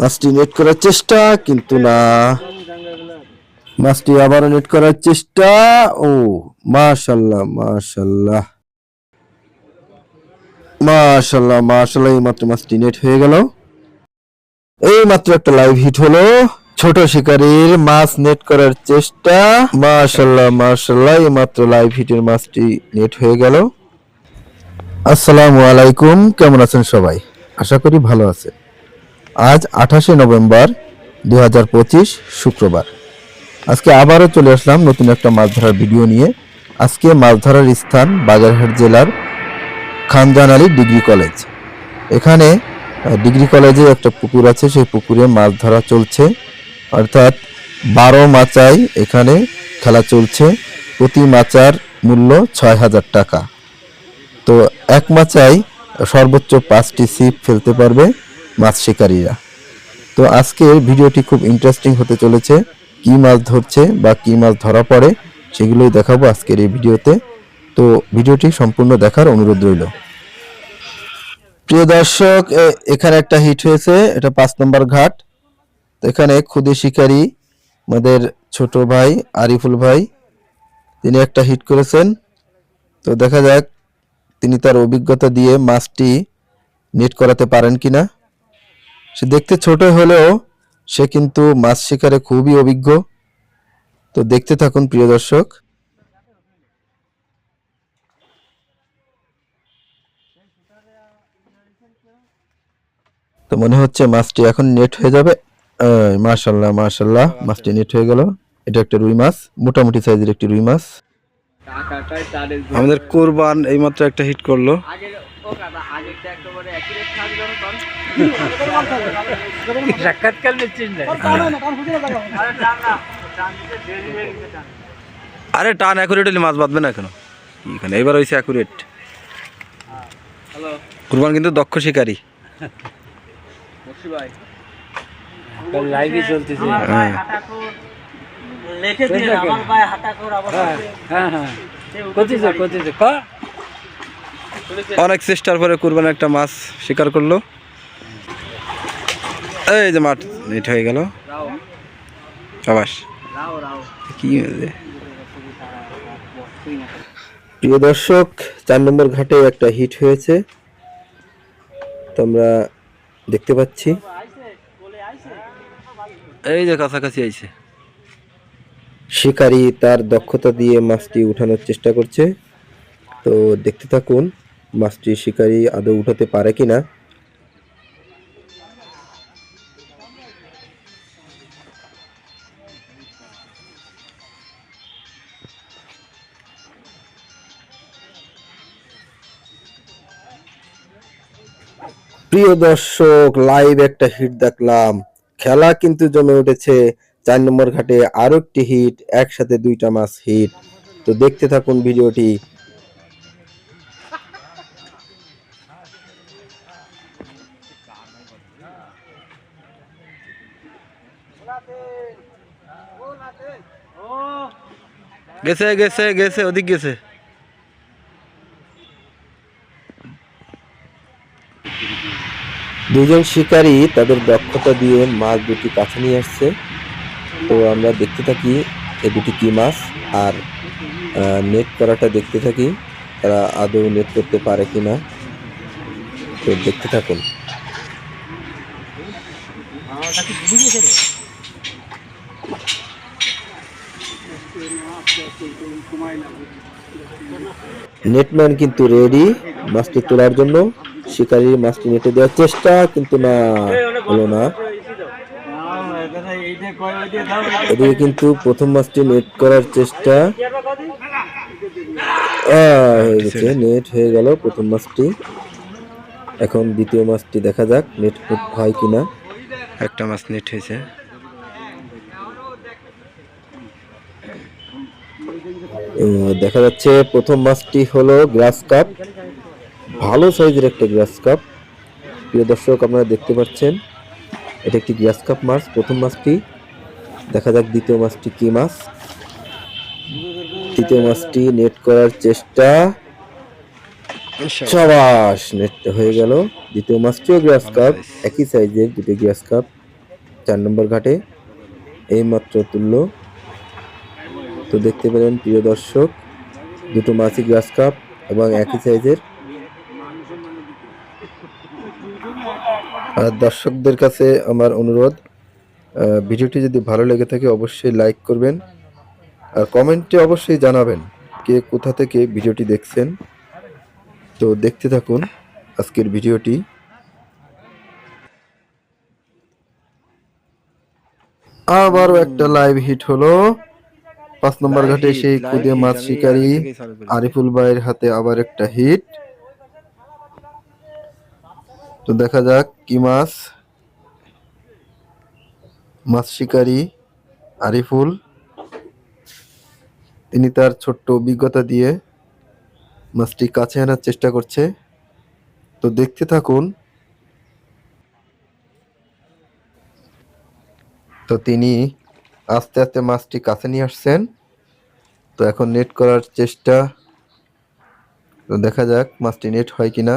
মাছটি নেট করার চেষ্টা, কিন্তু না। মাছটি আবারও নেট করার চেষ্টা। ও, মাশাল্লাহ মাশাল্লাহ। মাশাল্লাহ মাশাল্লাহ এই মাত্র মাছটি নেট হয়ে গেল। এই মাত্র একটা লাইভ হিট হলো। ছোট শিকারীর মাছ নেট করার চেষ্টা। মাশাল্লাহ মাশাল্লাহ এই মাত্র লাইভ হিটের মাছটি নেট হয়ে গেল। আসসালামু আলাইকুম, কেমন আছেন সবাই? আশা করি ভালো আছে আজ আঠাশে নভেম্বর দু হাজার পঁচিশ শুক্রবার। আজকে আবারও চলে আসলাম নতুন একটা মাছ ধরার ভিডিও নিয়ে। আজকে মাছ ধরার স্থান বাগেরহাট জেলার খানজান আলী ডিগ্রি কলেজ। এখানে ডিগ্রি কলেজে একটা পুকুর আছে, সেই পুকুরে মাছ ধরা চলছে। অর্থাৎ বারো মাচায় এখানে খেলা চলছে। প্রতি মাচার মূল্য ছয় হাজার টাকা। তো এক মাচায় সর্বোচ্চ পাঁচটি সিপ ফেলতে পারবে। মাছ শিকারীরা। তো আজকের ভিডিওটি খুব ইন্টারেস্টিং হতে চলেছে, কি মাছ ধরছে বা কি মাছ ধরা পড়ে সেগুলোই দেখাবো আজকের এই ভিডিওতে। তো ভিডিওটি সম্পূর্ণ দেখার অনুরোধ রইল। প্রিয় দর্শক এখানে একটা হিট হয়েছে, এটা পাঁচ নম্বর ঘাট। তো এখানে খুদে শিকারী আমাদের ছোট ভাই আরিফুল ভাই, তিনি একটা হিট করেছেন। তো দেখা যাক তিনি তার অভিজ্ঞতা দিয়ে মাছটি নেট করাতে পারেন কিনা। সে দেখতে ছোট হলেও সে কিন্তু মাছ শিকারে খুবই অভিজ্ঞ। তো দেখতে থাকুন, প্রিয় দর্শক। তো মনে হচ্ছে মাছটি এখন নেট হয়ে যাবে। মাশাল্লাহ মাশাল্লাহ মাছটি নেট হয়ে গেল। এটা একটা রুই মাছ, মোটামুটি সাইজের একটি রুই মাছ। আমাদের কোরবান এইমাত্র একটা হিট করল। সাক্ষাৎকার নিচ্ছিস না আরে টান হয়ে অ্যাকুরেট হলে মাছ বাঁধবে না কেন এখানে এবার হয়েছে অ্যাকুরেট কুরবান কিন্তু দক্ষ শিকারী। লাইভই চলতেছে। হ্যাঁ। লিখে আমার ভাই হাঁটা কর আবার হ্যাঁ হ্যাঁ। কোথায় কোথায় ক? অনেক চেষ্টার পরে কুরবান একটা মাছ শিকার করল। এই যে মাঠ নেট হয়ে গেল। কি প্রিয় দর্শক চার নম্বর ঘাটে একটা হিট হয়েছে। তো আমরা দেখতে পাচ্ছি। এই যে কাছাকাছি আইছে। শিকারী তার দক্ষতা দিয়ে মাছটি উঠানোর চেষ্টা করছে। তো দেখতে থাকুন। মাছটি শিকারী আদৌ উঠাতে পারে কিনা? প্রিয় দর্শক লাইভ একটা হিট দেখলাম। খেলা কিন্তু জমে উঠেছে। চার নম্বর ঘাটে আরও একটি হিট একসাথে দুইটা মাছ হিট তো দেখতে থাকুন ভিডিওটি। গেছে গেছে গেছে ওদিক গেছে। দুজন শিকারী তাদের দক্ষতা দিয়ে মাছ দুটি কাছে নিয়ে আসছে। তো আমরা দেখতে থাকি এ দুটি কি মাছ আর নেট করাটা দেখতে থাকি তারা আদৌ নেট করতে পারে কিনা। তো দেখতে থাকুন। নেটম্যান কিন্তু রেডি মাছটি তোলার জন্য। শিকারীর মাছটি নেটে দেওয়ার চেষ্টা, কিন্তু না, হলো না। এদিকে কিন্তু প্রথম মাছটি নেট করার চেষ্টা। হয়ে গেছে নেট হয়ে গেল প্রথম মাছটি এখন দ্বিতীয় মাছটি দেখা যাক নেট হয় কিনা। একটা মাছ নেট হয়েছে। দেখা যাচ্ছে প্রথম মাছটি হলো গ্রাস কাপ। ভালো সাইজের একটা গ্রাস কাপ। প্রিয় দর্শক আপনারা দেখতে পাচ্ছেন এটা একটি গ্রাস কাপ মাছ প্রথম মাছটি দেখা যাক দ্বিতীয় মাছটি কি মাছ তৃতীয় মাছটি নেট করার চেষ্টা। সাবাস নেট হয়ে গেল। দ্বিতীয় মাছটিও গ্রাস কাপ একই সাইজের দুটি গ্রাস কাপ চার নম্বর ঘাটে। এই মাত্র তুলল তো দেখতে পেলেন প্রিয় দর্শক, দুটো মাছি গ্রাস কাপ এবং একই সাইজের। আর দর্শকদের কাছে আমার অনুরোধ ভিডিওটি যদি ভালো লেগে থাকে অবশ্যই লাইক করবেন আর কমেন্টে অবশ্যই জানাবেন কে কোথা থেকে ভিডিওটি দেখছেন। তো দেখতে থাকুন আজকের ভিডিওটি। আবারও একটা লাইভ হিট হলো। পাঁচ নম্বর ঘাটে সেই খুদে মাছ শিকারী আরিফুল ভাইয়ের হাতে আবার একটা হিট তো দেখা যাক কি মাছ। মাছ শিকারী আরিফুল। তিনি তার ছোট্ট অভিজ্ঞতা দিয়ে মাছটি কাছে আনার চেষ্টা করছে। তো দেখতে থাকুন। তো তিনি আস্তে আস্তে মাছটি কাছে নিয়ে আসছেন। তো এখন নেট করার চেষ্টা। তো দেখা যাক মাছটি নেট হয় কিনা।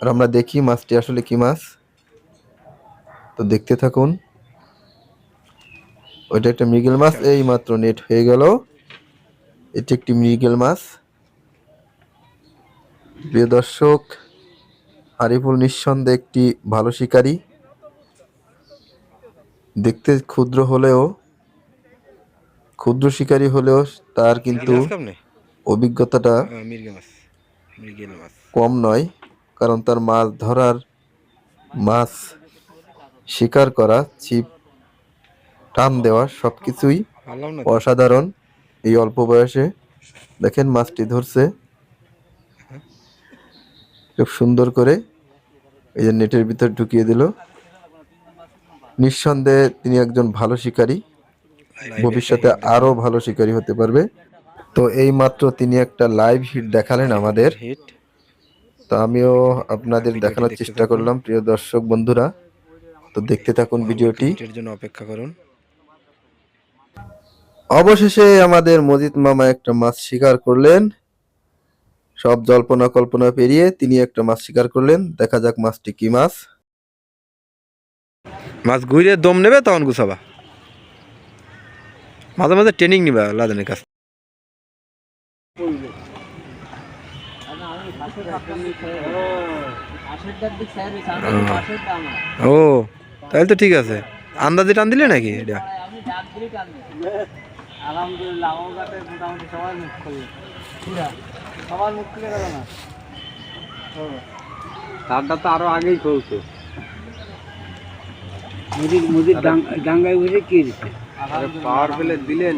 আর আমরা দেখি মাছটি আসলে কি মাছ। তো দেখতে থাকুন। ওইটা একটা মৃগেল মাছ, এই মাত্র নেট হয়ে গেল। এটি একটি মৃগেল মাছ। প্রিয় দর্শক আরিফুল নিঃসন্দেহে একটি ভালো শিকারী। দেখতে ক্ষুদ্র হলেও ক্ষুদ্র শিকারী হলেও তার কিন্তু অভিজ্ঞতাটা কম নয় কারণ তার মাছ ধরার মাছ শিকার করা ছিপ টান দেওয়া সব কিছুই অসাধারণ। এই অল্প বয়সে দেখেন মাছটি ধরছে। খুব সুন্দর করে এই যে নেটের ভিতর ঢুকিয়ে দিল। নিঃসন্দেহে তিনি একজন ভালো শিকারী। ভবিষ্যতে আরও ভালো শিকারী হতে পারবে। তো এই মাত্র তিনি একটা লাইভ হিট দেখালেন আমাদের। তো আমিও আপনাদের দেখানোর চেষ্টা করলাম, প্রিয় দর্শক বন্ধুরা। তো দেখতে থাকুন ভিডিওটি। জন্য অপেক্ষা করুন অবশেষে আমাদের মজিদ মামা একটা মাছ শিকার করলেন। সব জল্পনা কল্পনা পেরিয়ে তিনি একটা মাছ শিকার করলেন। দেখা যাক মাছটি কি মাছ। মাছ ঘুরে দম নেবে তখন গুছাবা। মাঝে মাঝে ট্রেনিং নিবা লাদেনের কাছে ও তাহলে তো ঠিক আছে। আন্দাজে টান দিলে নাকি এটা? আলহামদুলিল্লাহ আমার মোটামুটি সবাই মুখ খুলি। পুরা। সবার মুখ খুলে গেল না? তারটা তো আরও আগেই খুলছে। মুদির মুদির ডাঙ্গায় বসে কি দিচ্ছে পাওয়ার ফেলে দিলেন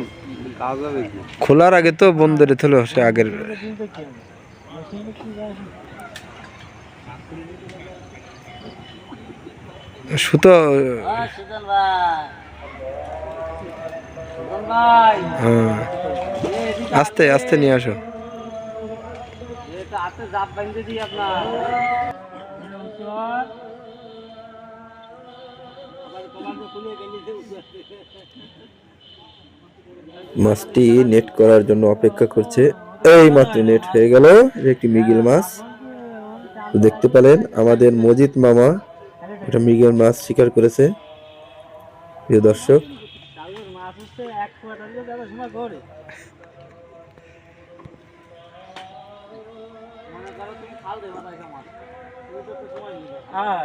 কাজ হবে খোলার আগে তো বন্ধ রেখে সে আগের সুতো হ্যাঁ আস্তে আস্তে নিয়ে আসো। হাতে জাপ দিই আপনার। মাছটি নেট করার জন্য অপেক্ষা করছে। এই মাত্র নেট হয়ে গেল একটি মিগিল মাছ। দেখতে পেলেন, আমাদের মজিদ মামা এটা মৃগেল মাছ শিকার করেছে। প্রিয় দর্শক মাছ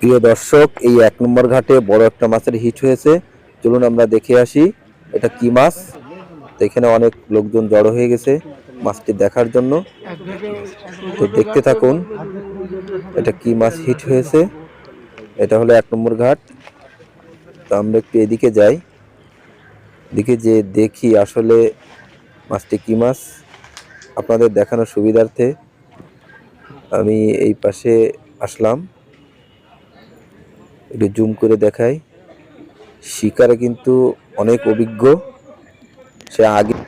প্রিয় দর্শক, এই এক নম্বর ঘাটে বড় একটা মাছের হিট হয়েছে। চলুন আমরা দেখে আসি, এটা কি মাছ? এখানে অনেক লোকজন জড়ো হয়ে গেছে মাছটি দেখার জন্য। তো দেখতে থাকুন, এটা কি মাছ হিট হয়েছে? এটা হলো এক নম্বর ঘাট। তো আমরা একটু এদিকে যাই। এদিকে যে দেখি আসলে মাছটি কি মাছ, আপনাদের দেখানোর সুবিধার্থে আমি এই পাশে আসলাম। একটু জুম করে দেখাই। শিকারে কিন্তু অনেক অভিজ্ঞ। সে আগে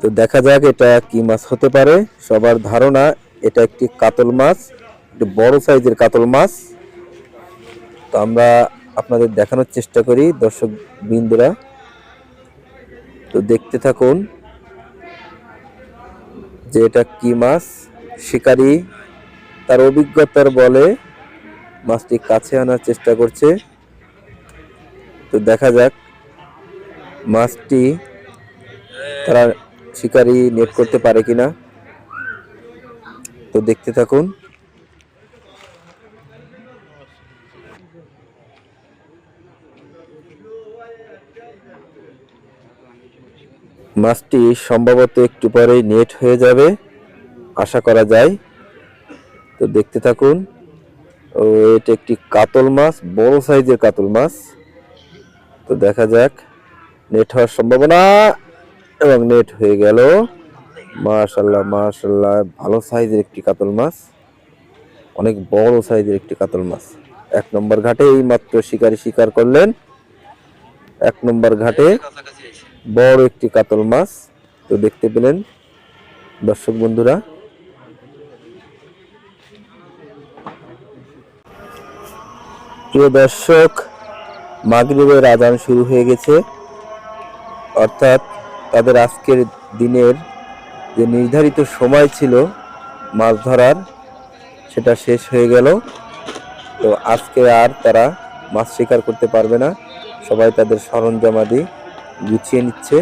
তো দেখা যাক এটা কি মাছ হতে পারে। সবার ধারণা এটা একটি কাতল মাছ, একটু বড় সাইজের কাতল মাছ। তো আমরা আপনাদের দেখানোর চেষ্টা করি দর্শক বিন্দুরা। তো দেখতে থাকুন যে এটা কি মাছ। শিকারী তার অভিজ্ঞতার বলে মাছটি কাছে আনার চেষ্টা করছে। তো দেখা যাক, মাছটি তারা শিকারি নেট করতে পারে কিনা। তো দেখতে থাকুন। মাছটি সম্ভবত একটু পরেই নেট হয়ে যাবে, আশা করা যায়। তো দেখতে থাকুন। ও, এটা একটি কাতল মাছ, বড় সাইজের কাতল মাছ। তো দেখা যাক নেট হওয়ার সম্ভাবনা, এবং নেট হয়ে গেল। মাশাল্লাহ মাশাল্লাহ ভালো সাইজের একটি কাতল মাছ। অনেক বড় সাইজের একটি কাতল মাছ। এক নম্বর ঘাটে এই মাত্র শিকারি শিকার করলেন। এক নম্বর ঘাটে বড় একটি কাতল মাছ। তো দেখতে পেলেন, দর্শক বন্ধুরা প্রিয় দর্শক, মাগরিবের আজান শুরু হয়ে গেছে। অর্থাৎ তাদের আজকের দিনের যে নির্ধারিত সময় ছিল মাছ ধরার, সেটা শেষ হয়ে গেল। তো আজকে আর তারা মাছ শিকার করতে পারবে না। সবাই তাদের সরঞ্জামাদি গুছিয়ে নিচ্ছে।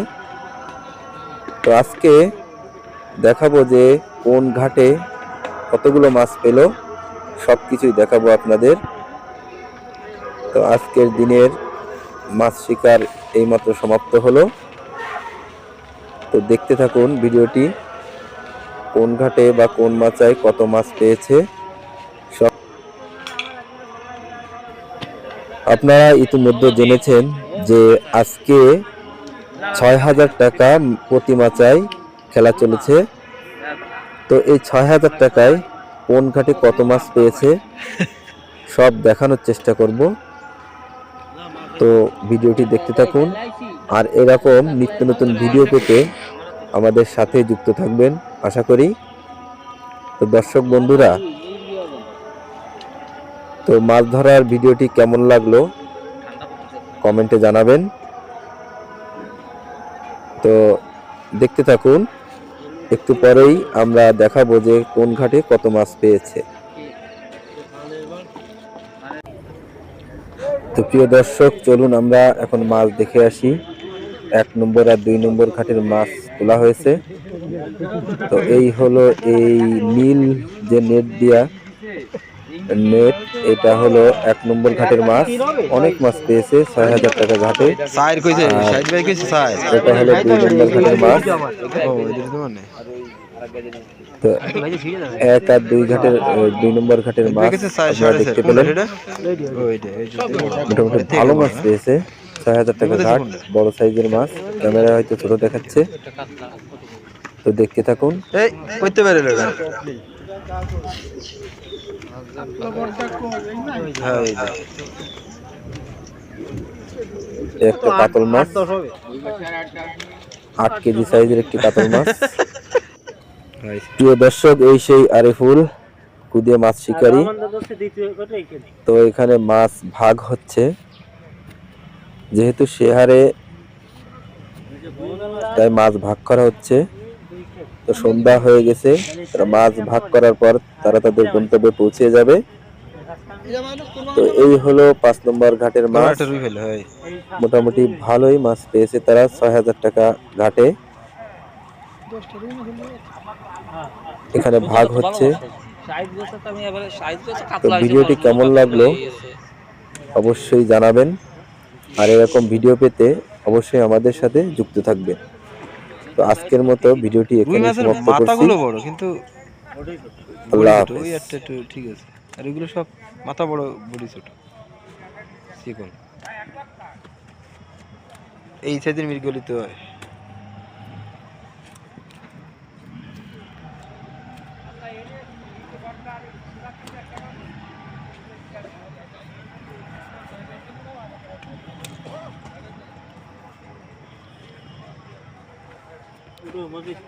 তো আজকে দেখাবো যে কোন ঘাটে কতগুলো মাছ পেল। সব কিছুই দেখাবো আপনাদের। তো আজকের দিনের মাছ শিকার এইমাত্র সমাপ্ত হলো। তো দেখতে থাকুন ভিডিওটি, কোন ঘাটে বা কোন মাচায় কত মাছ পেয়েছে। সব আপনারা ইতিমধ্যে জেনেছেন যে আজকে ছয় হাজার টাকা প্রতি মাচায় খেলা চলেছে। তো এই ছয় হাজার টাকায় কোন ঘাটে কত মাছ পেয়েছে, সব দেখানোর চেষ্টা করব। তো ভিডিওটি দেখতে থাকুন। আর এরকম নিত্য নতুন ভিডিও পেতে আমাদের সাথে যুক্ত থাকবেন, আশা করি। তো দর্শক বন্ধুরা, তো মাছ ধরার ভিডিওটি কেমন লাগল কমেন্টে জানাবেন। তো দেখতে থাকুন, একটু পরেই আমরা দেখাবো যে কোন ঘাটে কত মাছ পেয়েছে। প্রিয় দর্শক, চলুন আমরা এখন মাছ দেখে আসি। এক নম্বর আর দুই নম্বর ঘাটের মাছ তোলা হয়েছে। তো এই হলো এই নীল যে নেট দিয়া নেট এটা হলো এক নম্বর ঘাটের মাছ। অনেক মাছ পেয়েছে ছয় হাজার টাকা ঘাটে। এটা হলো দুই নম্বর ঘাটের মাছ। তো এক আর দুই ঘাটের দুই নম্বর ঘাটের মাছ দেখতে পেলেন। মোটামুটি ভালো মাছ পেয়েছে ছয় হাজার টাকা ঘাট বড় সাইজের মাছ। ক্যামেরা হয়তো ছোট দেখাচ্ছে। তো দেখতে থাকুন। কইতে পারে লোক হ্যাঁ এইটা এই একটা মাছ। আট কেজি একটি মাছ। প্রিয় দর্শক, এই সেই আরিফুল কুদিয়ে মাছ শিকারী। তো এখানে মাছ ভাগ হচ্ছে। যেহেতু সে হারে তাই মাছ ভাগ করা হচ্ছে। তো সন্ধ্যা হয়ে গেছে তারা মাছ ভাগ করার পর তারা তাদের গন্তব্যে পৌঁছে যাবে। তো এই হলো পাঁচ নম্বর ঘাটের মাছ। মোটামুটি ভালোই মাছ পেয়েছে তারা ছয় হাজার টাকা ঘাটে। এখানে ভাগ হচ্ছে। তো ভিডিওটি কেমন লাগল অবশ্যই জানাবেন। আর এরকম ভিডিও পেতে অবশ্যই আমাদের সাথে যুক্ত থাকবেন। তো আজকের মতো ভিডিওটি এখানে সমাপ্ত করছি। বড় কিন্তু আল্লাহ হাফেজ। একটা একটু ঠিক আছে। আর এগুলো সব মাথা বড় বডি ছোট। চিকন এই সাইজের মিরগলি তো হয় মজিদ